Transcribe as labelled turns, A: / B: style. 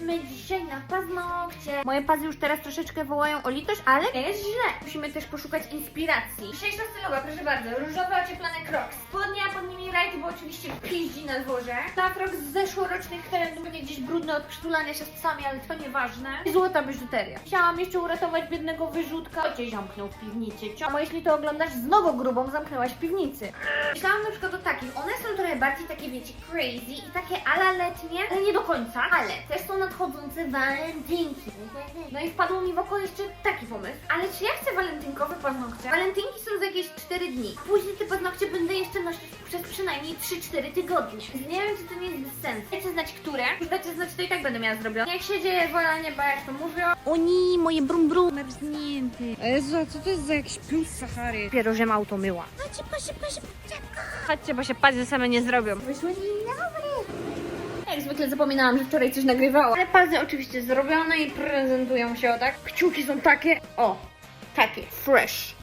A: Lecimy dzisiaj na paznokcie. Moje pazy już teraz troszeczkę wołają o litość, ale nie jest źle. Musimy też poszukać inspiracji. Dzisiejsza stylowa, proszę bardzo. Różowe ocieplane crocs. Spodnie, a pod nimi rajty, bo oczywiście piździ na dworze. Szlafrok z zeszłorocznych trendów, będzie gdzieś brudny od przytulania się z psami, ale to nieważne. I złota biżuteria. Chciałam jeszcze uratować biednego wyrzutka. Cię zamknął w piwnicy. Cio, jeśli to oglądasz, znowu grubą zamknęłaś w piwnicy. Myślałam na przykład o takich. One są trochę bardziej takie, wiecie, crazy i takie ala letnie, ale nie do końca. Ale też są nadchodzące walentynki. No i wpadło mi w oko jeszcze taki pomysł. Ale czy ja chcę walentynkowe paznokcie? Walentynki są za jakieś 4 dni. Później te paznokcie będę jeszcze nosić przynajmniej 3-4 tygodnie. Więc nie wiem, czy to nie jest bez sensu. Dajcie znać, które. Już dajcie znać, to i tak będę miała zrobione. Niech się dzieje wola nieba, jak to mówią.
B: O nie, moje brum brum marznięty. Jezu, a co to jest za jakiś z Sahary?
A: Dopiero, że auto myła.
B: Szybko, szybko, szybko. Chodźcie, bo się pazy same nie zrobią.
A: Wyszło dzień dobry. Jak zwykle zapominałam, że wczoraj coś nagrywałam. Ale palce oczywiście zrobione i prezentują się o tak. Kciuki są takie, o, takie, fresh.